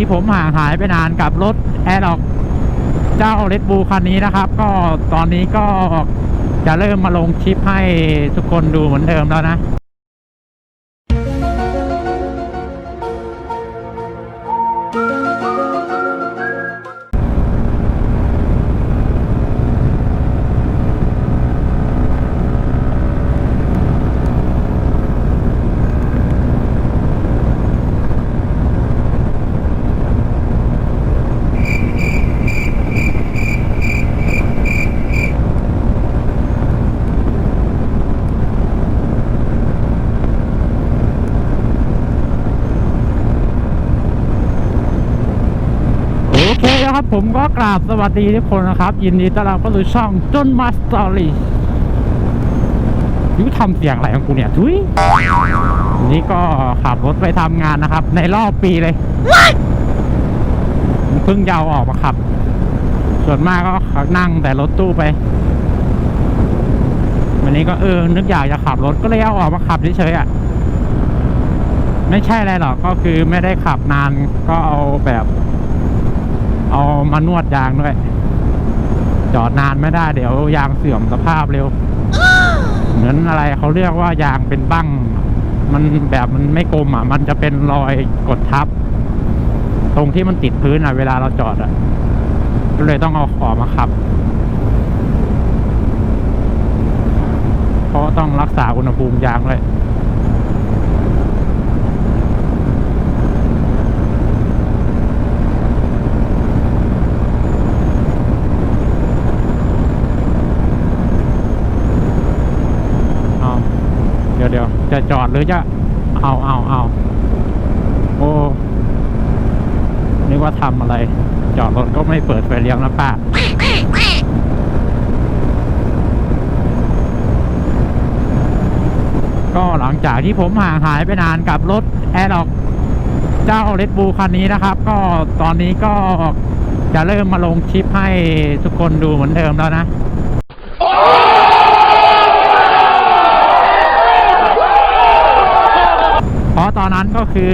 ที่ผมห่างหายไปนานกับรถแอร์ดอกเจ้าเลดบูคันนี้นะครับ ก็ตอนนี้ก็จะเริ่มมาลงคลิปให้ทุกคนดูเหมือนเดิมแล้วนะ แล้วครับผมก็กราบสวัสดีทุกคนนะครับ ยินดีต้อนรับเข้าสู่ช่องจนมาสตอรี่ยูทำเสียงอะไรของกูเนี่ยทุยนี่ก็ขับรถไปทำงานนะครับ ในรอบปีเลยเพิ่งจะเอาออกมาขับ ส่วนมากก็นั่งแต่รถตู้ไป วันนี้ก็เออนึกอยากจะขับรถก็เลยเอาออกมาขับเฉยๆอะไม่ใช่อะไรหรอกก็คือไม่ได้ขับนานก็เอาแบบ เอามานวดยางด้วย จอดนานไม่ได้เดี๋ยวยางเสื่อมสภาพเร็ว เหมือนอะไรเขาเรียกว่ายางเป็นบั้งมันแบบมันไม่กลมอะ มันจะเป็นรอยกดทับ ตรงที่มันติดพื้นอะ เวลาเราจอดอะ ก็เลยต้องเอาขอมาขับ เพราะต้องรักษาอุณหภูมิยางด้วย เอาเดี๋ยวเดี๋ยว จะจอดหรือจะเอาเอาเอาโอ้นึกว่าทำอะไร จอดรถก็ไม่เปิดไฟเลี้ยวนะป้าก็หลังจากที่ผมห่างหายไปนานกับรถแอร์ดอกเจ้าเลดบูคันนี้นะครับ ก็ตอนนี้ก็จะเริ่มมาลงคลิปให้ทุกคนดูเหมือนเดิมแล้วนะ เพราะต อนนั้นก็คือ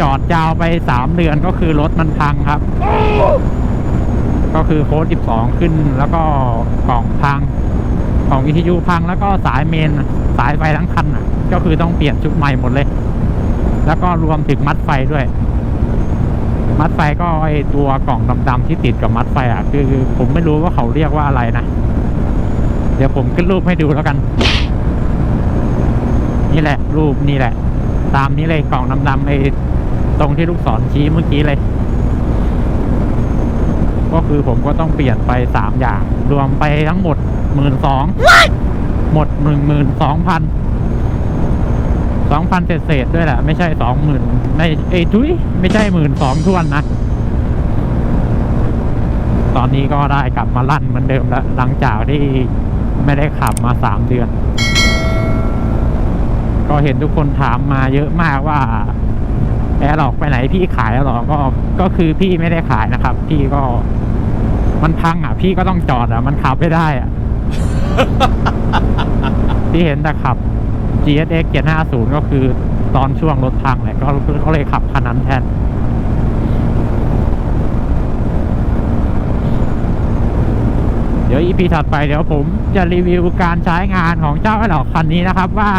จอดยาวไปสามเดือนก็คือรถมันพังครับ ก็คือโค้ด12ขึ้นแล้วก็กล่องพังกล่องวิทยุพังแล้วก็สายเมนสายไฟทั้งคันอะ ก็คือต้องเปลี่ยนชุดใหม่หมดเลย แล้วก็รวมถึงมัดไฟด้วย มัดไฟก็ไอตัวกล่องดำๆที่ติดกับมัดไฟอะ คือผมไม่รู้ว่าเขาเรียกว่าอะไรนะ เดี๋ยวผมขึ้นรูปให้ดูแล้วกัน นี่แหละ รูปนี่แหละ ตามนี้เลยกล่องดำๆไอ้ตรงที่ลูกศรชี้เมื่อกี้เลย ก็คือผมก็ต้องเปลี่ยนไปสามอย่าง รวมไปทั้งหมดหมื่นสองหมดหนึ่งหมื่นสองพันสองพันเศษๆด้วยแหละ ไม่ใช่สองหมื่นไม่เอ้ยทุยไม่ใช่หมื่นสองทวนนะตอนนี้ก็ได้กลับมาลั่นเหมือนเดิมแล้ว หลังจากที่ไม่ได้ขับมาสามเดือน ก็เห็นทุกคนถามมาเยอะมากว่าแอร์หลอกไปไหนพี่ขายแอร์หลอกก็ก็คือพี่ไม่ได้ขายนะครับ พี่ก็มันพังอะ พี่ก็ต้องจอดอะ มันขับไม่ได้อะ ที่เห็นแต่ขับ GSX 750 ก็คือตอนช่วงรถพังแหละก็ก็เลยขับคันนั้นแทนเดี๋ยว EP ถัดไปเดี๋ยวผมจะรีวิวการใช้งานของเจ้าไอ้หลอกคันนี้นะครับว่า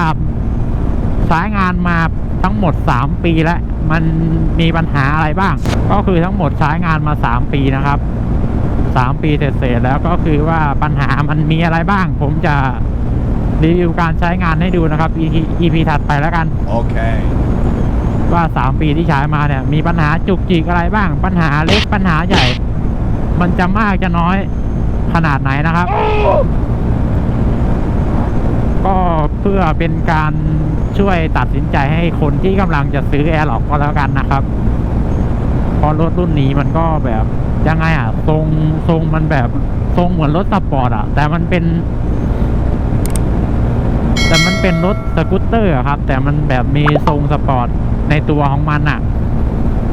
ใช้งานมาทั้งหมด 3 ปีแล้ว มันมีปัญหาอะไรบ้าง ก็คือทั้งหมดใช้งานมา 3 ปีนะครับ 3 ปีเสร็จๆแล้วก็คือว่าปัญหามันมีอะไรบ้าง ผมจะรีวิวการใช้งานให้ดูนะครับ EP, EP ถัดไปแล้วกัน Okay. ว่า 3 ปีที่ใช้มาเนี่ย มีปัญหาจุกจิกอะไรบ้าง ปัญหาเล็กปัญหาใหญ่ มันจะมากจะน้อยขนาดไหนนะครับ ก็เพื่อเป็นการ ช่วยตัดสินใจให้คนที่กำลังจะซื้อแอร์หลอกก็แล้วกันนะครับเพราะรถรุ่นนี้มันก็แบบยังไงอะทรงทรงมันแบบทรงเหมือนรถสปอร์ตอะแต่มันเป็น แต่มันเป็นรถสกูตเตอร์ครับ แต่มันแบบมีทรงสปอร์ตในตัวของมันอะ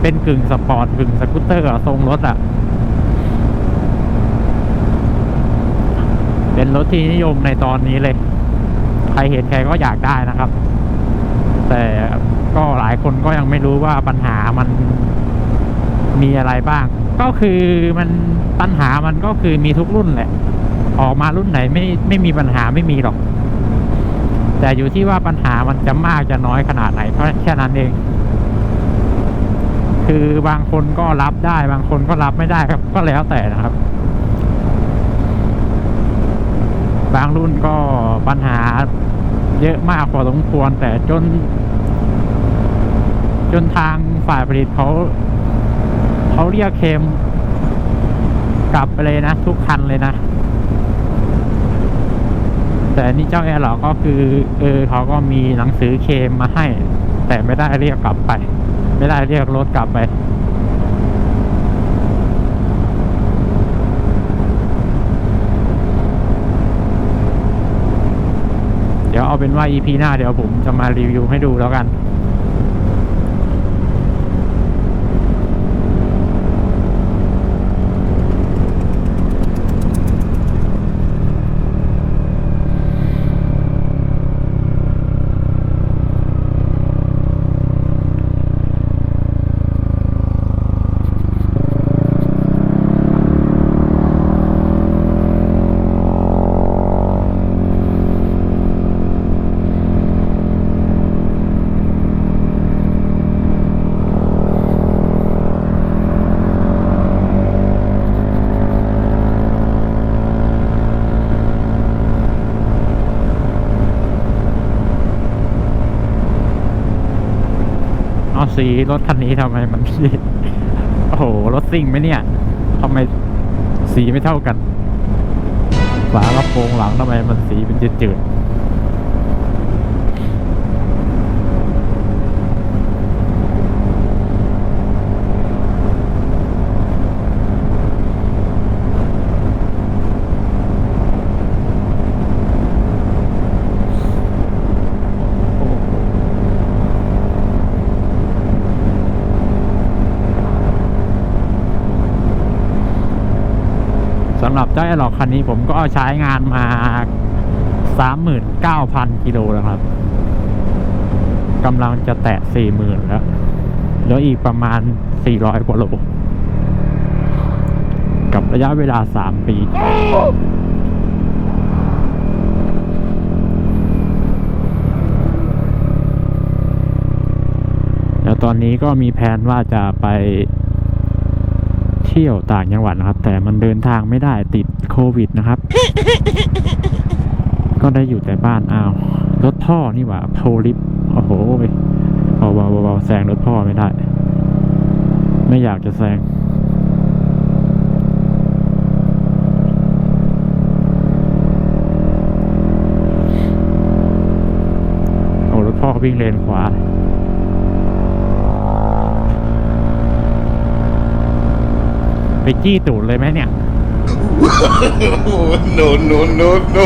เป็นกึ่งสปอร์ตกึ่งสกูตเตอร์อะทรงรถอะเป็นรถที่นิยมในตอนนี้เลย ใครเห็นใครก็อยากได้นะครับ แต่ก็หลายคนก็ยังไม่รู้ว่าปัญหามันมีอะไรบ้าง ก็คือมันปัญหามันก็คือมีทุกรุ่นแหละ ออกมารุ่นไหนไม่ไม่มีปัญหาไม่มีหรอก แต่อยู่ที่ว่าปัญหามันจะมากจะน้อยขนาดไหนเท่าแค่นั้นเอง คือบางคนก็รับได้ บางคนก็รับไม่ได้ครับ ก็แล้วแต่นะครับ บางรุ่นก็ปัญหา เยอะมากพอสมควรแต่จน จนทางฝ่ายผลิตเขาเขาเรียกเคมกลับไปเลยนะ ทุกคันเลยนะ แต่นี่เจ้าแอร์หรอก็คือ เออเขาก็มีหนังสือเคมมาให้ แต่ไม่ได้เรียกกลับไป ไม่ได้เรียกรถกลับไป ดี๋ยวเอาเป็นว่า EP หน้าเดี๋ยวผมจะมารีวิวให้ดูแล้วกัน สีรถคันนี้ทำไมมันโอ้โห รถซิ่งไหมเนี่ยทำไมสีไม่เท่ากัน ฝากระโปรงหลังทำไมมันสีเป็นจืดๆำหรับเจ้าไอหลอกคันนี้ผมก็ใช้งานมาสามหมื่นเก้าพันกิโลแล้วครับกำลังจะแตะสี่หมื่นแล้วเหลืออีกประมาณสี่ร้อยกว่าโล กับระยะเวลาสามปี แล้วตอนนี้ก็มีแผนว่าจะไป เที่ยวต่างจังหวัดนะครับ แต่มันเดินทางไม่ได้ติดโควิดนะครับ ก็ได้อยู่แต่บ้านอ้าวรถพ่อนี่หว่าโพลิฟโอ้โหเบาเบาๆแซงรถพ่อไม่ได้ ไม่อยากจะแซงโอ้รถพ่อวิ่งเลนขวา ไปจี้ตูดเลยไหมเนี่ย no, no, no, no.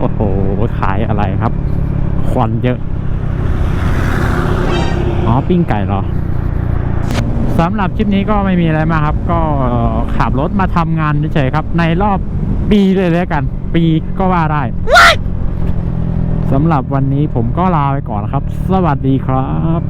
โอ้โห ขายอะไรครับ ควันเยอะ อ๋อ ปิ้งไก่เหรอสำหรับคลิปนี้ก็ไม่มีอะไรมากครับ ก็ขับรถมาทำงานเฉยๆครับ ในรอบปีเลยแล้วกัน ปีก็ว่าได้สำหรับวันนี้ผมก็ลาไปก่อนครับ สวัสดีครับ